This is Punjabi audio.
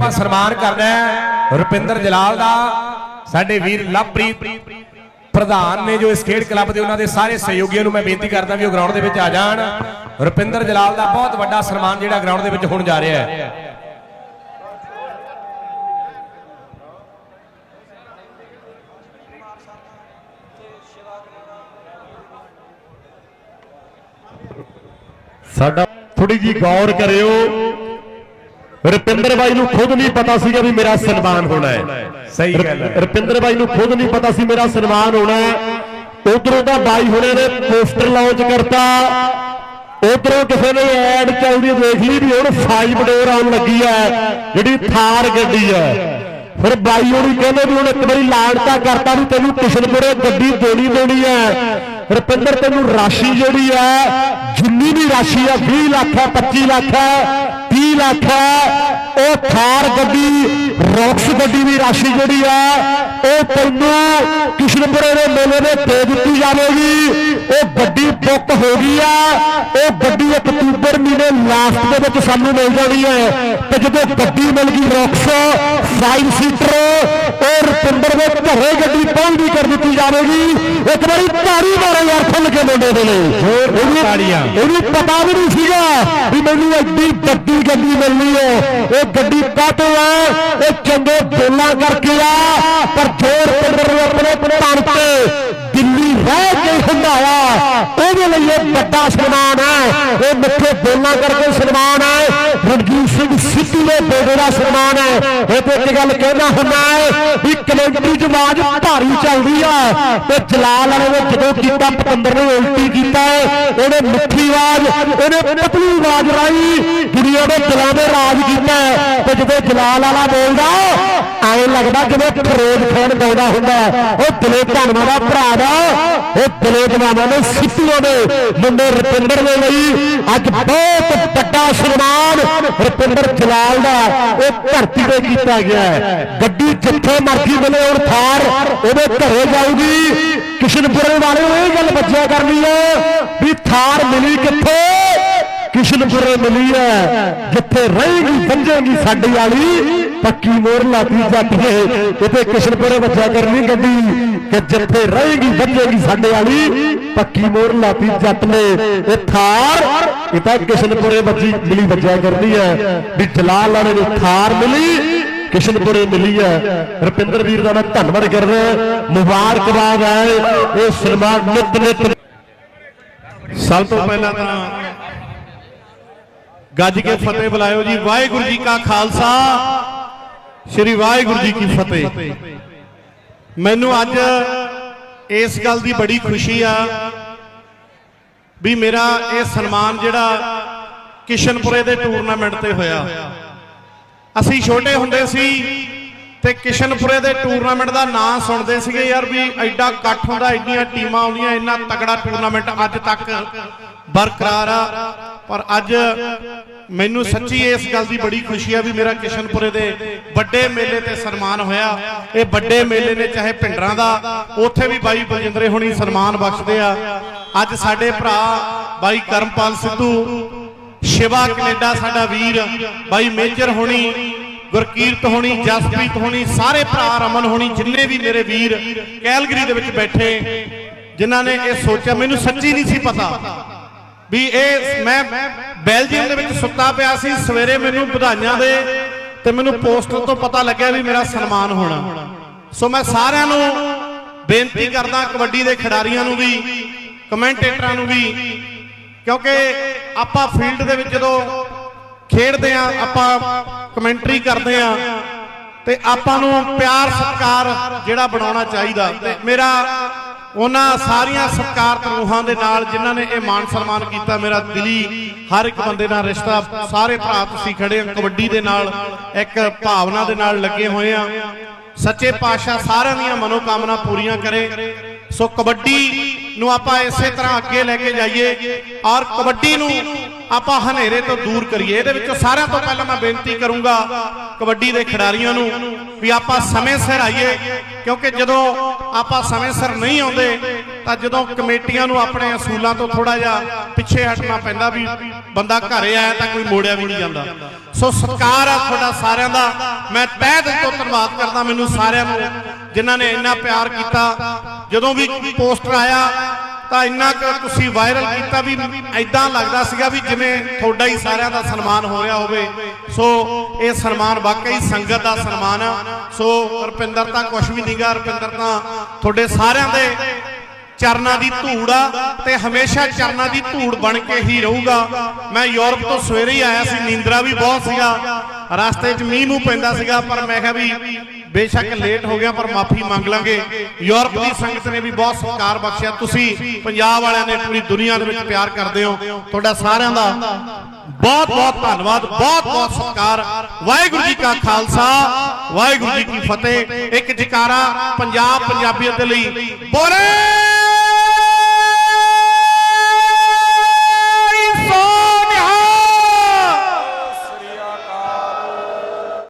ਆਪਾਂ ਸਨਮਾਨ ਕਰਨਾ ਹੈ ਰੁਪਿੰਦਰ ਜਲਾਲ ਦਾ। ਸਾਡੇ ਵੀਰ ਲਵਪ੍ਰੀਤ ਪ੍ਰਧਾਨ ਨੇ ਜੋ ਇਸ ਖੇਡ ਕਲੱਬ ਦੇ ਉਹਨਾਂ ਦੇ ਸਾਰੇ ਸਹਿਯੋਗੀਆਂ ਨੂੰ ਮੈਂ ਬੇਨਤੀ ਕਰਦਾ ਵੀ ਉਹ ਗਰਾਊਂਡ ਦੇ ਵਿੱਚ ਆ ਜਾਣ। ਰੁਪਿੰਦਰ ਜਲਾਲ ਦਾ ਬਹੁਤ ਵੱਡਾ ਸਨਮਾਨ ਜਿਹੜਾ ਗਰਾਊਂਡ ਦੇ ਵਿੱਚ ਹੋਣ ਜਾ ਰਿਹਾ ਹੈ। ਸਾਡਾ ਥੋੜੀ ਜੀ ਗੌਰ ਕਰਿਓ। ਰੁਪਿੰਦਰ ਬਾਈ ਨੂੰ ਖੁਦ ਨਹੀਂ ਪਤਾ ਸੀਗਾ ਵੀ ਮੇਰਾ ਸਨਮਾਨ ਹੋਣਾ ਹੈ। ਸਹੀ ਗੱਲ ਹੈ। ਰੁਪਿੰਦਰ ਬਾਈ ਨੂੰ ਖੁਦ ਨਹੀਂ ਪਤਾ ਸੀ ਮੇਰਾ ਸਨਮਾਨ ਹੋਣਾ ਹੈ। ਉਧਰੋਂ ਤਾਂ ਬਾਈ ਹੁਣੇ ਨੇ ਪੋਸਟਰ ਲਾਂਚ ਕਰਤਾ। ਉਧਰੋਂ ਕਿਸੇ ਨੇ ਐਡ ਚੱਲਦੀ ਦੇਖ ਲਈ ਵੀ ਹੁਣ 5 ਡੋਰ ਆਉਣ ਲੱਗੀ ਹੈ ਜਿਹੜੀ ਥਾਰ ਗੱਡੀ ਹੈ। ਫਿਰ ਬਾਈ ਹੋਣੀ ਕਹਿੰਦੇ ਵੀ ਹੁਣ ਇੱਕ ਵਾਰੀ ਲਾਣਤਾ ਕਰਤਾ ਵੀ ਤੈਨੂੰ ਕਿਸ਼ਨਪੁਰੇ ਗੱਡੀ ਦੇਣੀ ਦੇਣੀ ਹੈ। ਰੁਪਿੰਦਰ ਤੈਨੂੰ ਰਾਸ਼ੀ ਜਿਹੜੀ ਹੈ ਜਿੰਨੀ ਵੀ ਰਾਸ਼ੀ ਹੈ 20 ਲੱਖ ਹੈ 25 ਲੱਖ ਹੈ 30 ਉਹ ਥਾਰ ਗੱਡੀ ਰੌਕਸ ਗੱਡੀ ਦੀ ਰਾਸ਼ੀ ਜਿਹੜੀ ਆ ਉਹ ਤੈਨੂੰ ਕਿਸ਼ਨਪੁਰੇ ਦੇ ਮੇਲੇ ਦੇ ਦੇ ਦਿੱਤੀ ਜਾਵੇਗੀ? ਉਹ ਗੱਡੀ ਬੁੱਕ ਹੋ ਗਈ ਆ। ਉਹ ਗੱਡੀ ਅਕਤੂਬਰ ਮਹੀਨੇ ਲਾਸਟ ਦੇ ਵਿੱਚ ਸਾਨੂੰ ਮਿਲ ਜਾਣੀ ਹੈ। ਤੇ ਜਦੋਂ ਗੱਡੀ ਮਿਲ ਗਈ ਰੌਕਸ 5 ਸੀਟਰ ਉਹ ਰੁਪਿੰਦਰ ਦੇ ਘਰੇ ਗੱਡੀ ਪਹੁੰਚਦੀ ਕਰ ਦਿੱਤੀ ਜਾਵੇਗੀ। ਇੱਕ ਵਾਰੀ ਤਾੜੀ ਮਾਰੋ ਯਾਰ ਖੁੱਲ ਕੇ ਮੁੰਡੇ ਦੇ ਲਈ। ਤਾੜੀਆਂ। ਇਹਨੂੰ ਪਤਾ ਵੀ ਨਹੀਂ ਸੀਗਾ ਵੀ ਮੈਨੂੰ ਐਡੀ ਵੱਡੀ ਗੱਡੀ ਮਿਲਣੀ ਹੈ। ਇਹ ਗੱਡੀ ਕਾਟੋ ਆ ਇਹ ਚੰਗੇ ਬੋਲਾਂ ਕਰਕੇ ਆ ਪਰ ਜੋਰ ਪਿੰਦਰ ਨੂੰ ਆਪਣੇ ਤਨ ਤੇ ਦਿੱਲੀ ਰਹਿ ਕੇ ਹੰਡਾਇਆ ਉਹਦੇ ਲਈ ਇਹ ਵੱਡਾ ਸਨਮਾਨ ਹੈ। ਇਹ ਮਿੱਠੇ ਬੋਲਾਂ ਕਰਕੇ ਸਨਮਾਨ ਹੈ। ਰਣਜੀਤ ਸਿੰਘ ਸਿੱਧੂ ਦੇ ਬੇੜੇ ਦਾ ਸਨਮਾਨ ਹੈ। ਇਹ ਤੇ ਇੱਕ ਗੱਲ ਕਹਿਣਾ ਹੁੰਦਾ ਹੈ ਵੀ ਕਮੇਟੀ ਚ ਆਵਾਜ਼ ਭਾਰੀ ਚੱਲਦੀ ਆ ਤੇ ਜਲਾਲ ਵਾਲੇ ਨੇ ਜਦੋਂ ਕੀਤਾ, ਪਤੰਦਰ ਨੇ ਉਲਟੀ ਕੀਤਾ ਉਹਨੇ ਮਿੱਠੀ ਆਵਾਜ਼, ਉਹਨੇ ਪਤਲੀ ਆਵਾਜ਼ ਰਾਈ ਦੁਨੀਆ ਦੇ ਦਿਲਾਂ ਦੇ ਰਾਜ ਕੀਤਾ ਤੇ ਜਦੋਂ ਜਲਾਲ ਵਾਲਾ ਬੋਲਦਾ, ਐਂ ਲੱਗਦਾ ਜਿਵੇਂ ਫਰੋਜ਼ ਖਾਨ ਗਾਉਂਦਾ ਹੁੰਦਾ ਉਹ ਦਿਲੇ ਧਨਵਾ ਦਾ ਭਰਾ ਦਾ। ਉਹ ਦਿਲੇ ਜਵਾਨਾਂ ਨੇ ਸਿੱਧੂਆਂ ਦੇ ਮੁੰਡੇ ਰੁਪਿੰਦਰ ਦੇ ਲਈ। ਅੱਜ ਬਹੁਤ ਵੱਡਾ ਸਨਮਾਨ ਰੁਪਿੰਦਰ ਜਲਾਲ ਦਾ। ਉਹ ਧਰਤੀ ਤੇ ਕੀਤਾ ਗਿਆ ਹੈ। ਗੱਡੀ ਜਿੱਥੇ ਮਰਜ਼ੀ ਮਿਲੇ ਹੁਣ ਥਾਰ, ਉਹਦੇ ਘਰੇ ਜਾਊਗੀ। ਕਿਸ਼ਨਪੁਰੇ ਵਾਲੇ ਇਹ ਗੱਲ ਬੱਚਿਆ ਕਰਨੀ ਹੈ ਵੀ ਥਾਰ ਮਿਲੀ ਕਿੱਥੇ? ਕਿਸ਼ਨਪੁਰੇ ਮਿਲੀ ਹੈ। ਜਿੱਥੇ ਰਹੇਗੀ ਬੰਜੇਗੀ ਸਾਡੀ ਵਾਲੀ, ਪੱਕੀ ਮੋਹਰ ਲਾਤੀ ਜੱਟ ਨੇ। ਕਿਸ਼ਨਪੁਰੇ ਬੱਚਾ ਕਰਨੀ ਗੱਡੀ, ਕਿ ਜਿੱਥੇ ਰਹੇਗੀ ਬੰਜੇਗੀ ਸਾਡੇ ਵਾਲੀ, ਪੱਕੀ ਮੋਹਰ ਲਾਤੀ ਜੱਟ ਨੇ। ਇਹ ਥਾਰ, ਇਹ ਤਾਂ ਕਿਸ਼ਨਪੁਰੇ ਬੱਜੀ ਮਿਲੀ ਬੱਚਾ ਕਰਨੀ ਹੈ। ਵੀ ਜਲਾਲ ਵਾਲੇ ਨੂੰ ਥਾਰ ਮਿਲੀ ਕਿਸ਼ਨਪੁਰੇ ਮਿਲੀ ਹੈ। ਰਪਿੰਦਰ ਵੀਰ ਦਾ ਮੈਂ ਧੰਨਵਾਦ ਕਰਦਾ ਮੁਬਾਰਕਬਾਦ ਹੈ, ਇਹ ਸਨਮਾਨ ਨਿਤ ਨਿਤ ਸਭ ਤੋਂ ਪਹਿਲਾਂ ਤਾਂ ਗੱਜ ਕੇ ਫਤਿਹ ਬੁਲਾਇਓ ਜੀ। ਵਾਹਿਗੁਰੂ ਜੀ ਕਾ ਖਾਲਸਾ। ਸ੍ਰੀ ਵਾਹਿਗੁਰੂ ਜੀ ਕੀ ਫਤਿਹ। ਮੈਨੂੰ ਅੱਜ ਇਸ ਗੱਲ ਦੀ ਬੜੀ ਖੁਸ਼ੀ ਆ ਵੀ ਮੇਰਾ ਇਹ ਸਨਮਾਨ ਜਿਹੜਾ ਕਿਸ਼ਨਪੁਰੇ ਦੇ ਟੂਰਨਾਮੈਂਟ ਤੇ ਹੋਇਆ। ਅਸੀਂ ਛੋਟੇ ਹੁੰਦੇ ਸੀ ਤੇ ਕਿਸ਼ਨਪੁਰੇ ਦੇ ਟੂਰਨਾਮੈਂਟ ਦਾ ਨਾਂ ਸੁਣਦੇ ਸੀਗੇ ਯਾਰ ਵੀ ਐਡਾ ਇਕੱਠ ਹੁੰਦਾ ਐਡੀਆਂ ਟੀਮਾਂ ਆਉਂਦੀਆਂ ਇੰਨਾ ਤਕੜਾ ਟੂਰਨਾਮੈਂਟ ਅੱਜ ਤੱਕ ਬਰਕਰਾਰ ਆ। ਪਰ ਅੱਜ ਮੈਨੂੰ ਸੱਚੀ ਇਸ ਗੱਲ ਦੀ ਬੜੀ ਖੁਸ਼ੀ ਆ ਵੀ ਮੇਰਾ ਕਿਸ਼ਨਪੁਰੇ ਦੇ ਵੱਡੇ ਮੇਲੇ ਤੇ ਸਨਮਾਨ ਹੋਇਆ। ਇਹ ਵੱਡੇ ਮੇਲੇ ਨੇ ਚਾਹੇ ਪਿੰਡਰਾਂ ਦਾ, ਉੱਥੇ ਵੀ ਬਾਈ ਬਲਜਿੰਦਰੇ ਹੁਣੀ ਸਨਮਾਨ ਬਖਸ਼ਦੇ ਆ। ਅੱਜ ਸਾਡੇ ਭਰਾ ਬਾਈ ਕਰਮਪਾਲ ਸਿੱਧੂ, ਸ਼ਿਵਾ ਕੈਨੇਡਾ ਸਾਡਾ ਵੀਰ, ਬਾਈ ਮੇਜਰ ਹੋਣੀ, ਗੁਰਕੀਰਤ ਹੋਣੀ, ਜਸਪ੍ਰੀਤ ਹੋਣੀ, ਸਾਰੇ ਭਰਾ ਰਮਨ ਹੋਣੀ, ਜਿੰਨੇ ਵੀ ਮੇਰੇ ਵੀਰ ਕੈਲਗਰੀ ਦੇ ਵਿੱਚ ਬੈਠੇ, ਜਿਨ੍ਹਾਂ ਨੇ ਇਹ ਸੋਚਿਆ, ਮੈਨੂੰ ਸੱਚੀ ਨਹੀਂ ਸੀ ਪਤਾ। ਵੀ ਇਹ ਮੈਂ ਬੈਲਜੀਅਮ ਦੇ ਵਿੱਚ ਸੁੱਤਾ ਪਿਆ ਸੀ, ਸਵੇਰੇ ਮੈਨੂੰ ਵਧਾਈਆਂ ਦੇ ਤੇ ਮੈਨੂੰ ਪੋਸਟਰ ਤੋਂ ਪਤਾ ਲੱਗਿਆ ਵੀ ਮੇਰਾ ਸਨਮਾਨ ਹੋਣਾ। ਸੋ ਮੈਂ ਸਾਰਿਆਂ ਨੂੰ ਬੇਨਤੀ ਕਰਦਾ, ਕਬੱਡੀ ਦੇ ਖਿਡਾਰੀਆਂ ਨੂੰ ਵੀ, ਕਮੈਂਟੇਟਰਾਂ ਨੂੰ ਵੀ, ਕਿਉਂਕਿ ਆਪਾਂ ਫੀਲਡ ਦੇ ਵਿੱਚ ਜਦੋਂ ਖੇਡਦੇ ਆ ਆਪਾਂ ਕਮੈਂਟਰੀ ਕਰਦੇ ਆ ਤੇ ਆਪਾਂ ਨੂੰ ਪਿਆਰ, ਸਤਿਕਾਰ ਜਿਹੜਾ ਬਣਾਉਣਾ ਚਾਹੀਦਾ। ਤੇ ਮੇਰਾ ਉਹਨਾਂ ਸਾਰੀਆਂ ਸਤਿਕਾਰਤ ਰੂਹਾਂ ਦੇ ਨਾਲ ਜਿਨ੍ਹਾਂ ਨੇ ਇਹ ਮਾਨ ਸਨਮਾਨ ਕੀਤਾ, ਮੇਰਾ ਦਿਲੀ ਹਰ ਇੱਕ ਬੰਦੇ ਨਾਲ ਰਿਸ਼ਤਾ, ਸਾਰੇ ਭਰਾ ਤੁਸੀਂ ਖੜੇ ਹੋ, ਕਬੱਡੀ ਦੇ ਨਾਲ, ਇੱਕ ਭਾਵਨਾ ਦੇ ਨਾਲ ਲੱਗੇ ਹੋਏ ਆ। ਸੱਚੇ ਪਾਤਸ਼ਾਹ ਸਾਰਿਆਂ ਦੀਆਂ ਮਨੋਕਾਮਨਾ ਪੂਰੀਆਂ ਕਰੇ। ਸੋ ਕਬੱਡੀ ਨੂੰ ਆਪਾਂ ਇਸੇ ਤਰ੍ਹਾਂ ਅੱਗੇ ਲੈ ਕੇ ਜਾਈਏ ਔਰ ਕਬੱਡੀ ਨੂੰ ਆਪਾਂ ਹਨੇਰੇ ਤੋਂ ਦੂਰ ਕਰੀਏ। ਇਹਦੇ ਵਿੱਚੋਂ ਸਾਰਿਆਂ ਤੋਂ ਪਹਿਲਾਂ ਮੈਂ ਬੇਨਤੀ ਕਰੂੰਗਾ ਕਬੱਡੀ ਦੇ ਖਿਡਾਰੀਆਂ ਨੂੰ ਵੀ ਆਪਾਂ ਸਮੇਂ ਸਿਰ ਆਈਏ, ਕਿਉਂਕਿ ਜਦੋਂ ਆਪਾਂ ਸਮੇਂ ਸਿਰ ਨਹੀਂ ਆਉਂਦੇ, ਤਾਂ ਜਦੋਂ ਕਮੇਟੀਆਂ ਨੂੰ ਆਪਣੇ ਅਸੂਲਾਂ ਤੋਂ ਥੋੜਾ ਜਿਹਾ ਪਿੱਛੇ ਹਟਣਾ ਪੈਂਦਾ ਵੀ ਬੰਦਾ ਘਰੇ ਆਇਆ ਤਾਂ ਕੋਈ ਮੋੜਿਆ ਵੀ ਨਹੀਂ ਜਾਂਦਾ। ਸੋ ਸਤਿਕਾਰ ਆ ਤੁਹਾਡਾ ਸਾਰਿਆਂ ਦਾ। ਮੈਂ ਤਹਿ ਦਿਲ ਤੋਂ ਧੰਨਵਾਦ ਕਰਦਾ ਮੈਨੂੰ ਸਾਰਿਆਂ ਨੂੰ, ਜਿਨ੍ਹਾਂ ਨੇ ਇੰਨਾ ਪਿਆਰ ਕੀਤਾ। ਜਦੋਂ ਵੀ ਪੋਸਟਰ ਆਇਆ ਤਾਂ ਇੰਨਾ ਕੁ ਤੁਸੀਂ ਵਾਇਰਲ ਕੀਤਾ ਵੀ ਐਦਾਂ ਲੱਗਦਾ ਸੀਗਾ ਵੀ ਜਿਵੇਂ ਤੁਹਾਡਾ ਹੀ ਸਾਰਿਆਂ ਦਾ ਸਨਮਾਨ ਹੋ ਰਿਹਾ ਹੋਵੇ। ਸੋ ਇਹ ਸਨਮਾਨ ਵਾਕਈ ਸੰਗਤ ਦਾ ਸਨਮਾਨ ਆ। ਸੋ ਰੁਪਿੰਦਰ ਤਾਂ ਕੁਝ ਵੀ ਨਹੀਂਗਾ ਰੁਪਿੰਦਰ ਤਾਂ ਤੁਹਾਡੇ ਸਾਰਿਆਂ ਦੇ ਚਰਨਾਂ ਦੀ ਧੂੜ ਆ ਤੇ ਹਮੇਸ਼ਾ ਚਰਨਾਂ ਦੀ ਧੂੜ ਬਣ ਕੇ ਹੀ ਰਹੂਗਾ। ਮੈਂ ਯੂਰਪ ਤੋਂ ਸਵੇਰੇ ਹੀ ਆਇਆ ਸੀ। ਨੀਂਦਰਾ ਵੀ ਬਹੁਤ ਸੀਗਾ। ਰਸਤੇ 'ਚ ਮੀਂਹ ਮੂੰਹ ਪੈਂਦਾ ਸੀਗਾ, ਪਰ ਮੈਂ ਕਿਹਾ ਵੀ ਬੇਸ਼ੱਕ ਲੇਟ ਹੋ ਗਿਆ ਪਰ ਮਾਫੀ ਮੰਗ ਲਾਂਗੇ। ਯੂਰਪ ਦੀ ਸੰਗਤ ਨੇ ਵੀ ਬਹੁਤ ਸਤਿਕਾਰ ਬਖਸ਼ਿਆ। ਤੁਸੀਂ ਪੰਜਾਬ ਵਾਲਿਆਂ ਨੇ ਪੂਰੀ ਦੁਨੀਆ ਦੇ ਵਿੱਚ ਪਿਆਰ ਕਰਦੇ ਹੋ। ਤੁਹਾਡਾ ਸਾਰਿਆਂ ਦਾ ਬਹੁਤ ਬਹੁਤ ਧੰਨਵਾਦ ਬਹੁਤ ਬਹੁਤ ਸਤਿਕਾਰ। ਵਾਹਿਗੁਰੂ ਜੀ ਕਾ ਖਾਲਸਾ ਵਾਹਿਗੁਰੂ ਜੀ ਕੀ ਫਤਿਹ। ਇੱਕ ਜਕਾਰਾ ਪੰਜਾਬ ਪੰਜਾਬੀਅਤ ਦੇ ਲਈ। ਬੋਲੇ!